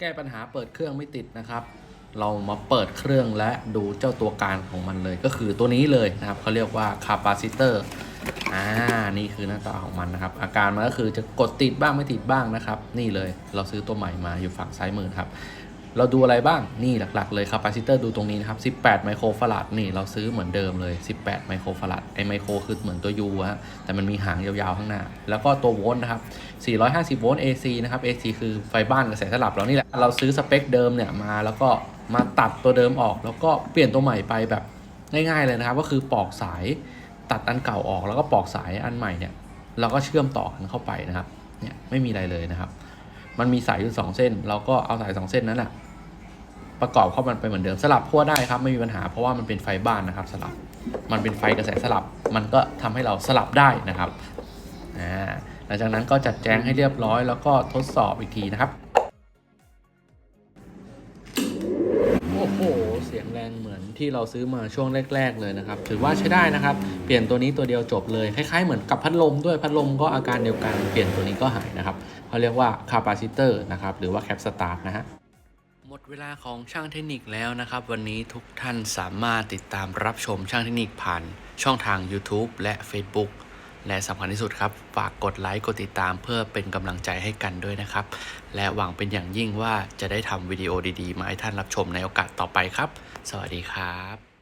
แก้ปัญหาเปิดเครื่องไม่ติดนะครับ เรามาเปิดเครื่องและดูเจ้าตัวการของมันเลย ก็คือตัวนี้เลยนะครับเขาเรียกว่าคาปาซิเตอร์อ่านี่คือหน้าตาของมันนะครับ อาการมันก็คือจะกดติดบ้างไม่ติดบ้างนะครับ นี่เลยเราซื้อตัวใหม่มาอยู่ฝั่งซ้ายมือครับ เราดูอะไรบ้างนี่หลัก ๆ เลยคาปาซิเตอร์ดูตรงนี้นะครับ 18 ไมโครฟาราดนี่เราซื้อเหมือนเดิมเลย 18 ไมโครฟาราดไอไมโครคือเหมือนตัว U ฮะแต่มันมีหางยาวๆข้างหน้า แล้วก็ตัวโวลต์นะครับ 450 โวลต์ AC นะครับ AC คือไฟบ้านกระแสสลับเรานี่แหละ เราซื้อสเปคเดิมเนี่ยมาแล้วก็มาตัดตัวเดิมออก แล้วก็เปลี่ยนตัวใหม่ไปแบบง่ายๆเลยนะครับ ก็คือปอกสายตัดอันเก่าออกแล้วก็ปอกสายอันใหม่เนี่ยเราก็เชื่อมต่อกันเข้าไปนะครับเนี่ยไม่มีอะไรเลยนะครับ มันมีสายอยู่สองเส้น เราก็เอาสายสองเส้นนั้นอะประกอบเข้ามันไปเหมือนเดิมสลับขั้วได้ครับไม่มีปัญหาเพราะว่ามันเป็นไฟบ้านนะครับสลับ มันเป็นไฟกระแสสลับ มันก็ทำให้เราสลับได้นะครับอ่าหลังจากนั้นก็จัดแจงให้เรียบร้อยแล้วก็ทดสอบอีกทีนะครับ สียงแรงเหมือนที่เราซื้อมาช่วงแรก ๆ เลยนะครับ ถือว่าใช้ได้นะครับ เปลี่ยนตัวนี้ตัวเดียวจบเลย คล้าย ๆ เหมือนกับพัดลมด้วยพัดลมก็อาการเดียวกัน เปลี่ยนตัวนี้ก็หายนะครับเขาเรียกว่าคาปาซิเตอร์นะครับหรือว่าแคปสตาร์ทนะฮะหมดเวลาของช่างเทคนิคแล้วนะครับ วันนี้ทุกท่านสามารถติดตามรับชมช่างเทคนิคผ่านช่องทาง YouTube และ Facebook และสำคัญที่สุดครับ ฝากกดไลค์ กดติดตามเพื่อเป็นกำลังใจให้กันด้วยนะครับ และหวังเป็นอย่างยิ่งว่าจะได้ทำวิดีโอดีๆ มาให้ท่านรับชมในโอกาสต่อไปครับ สวัสดีครับ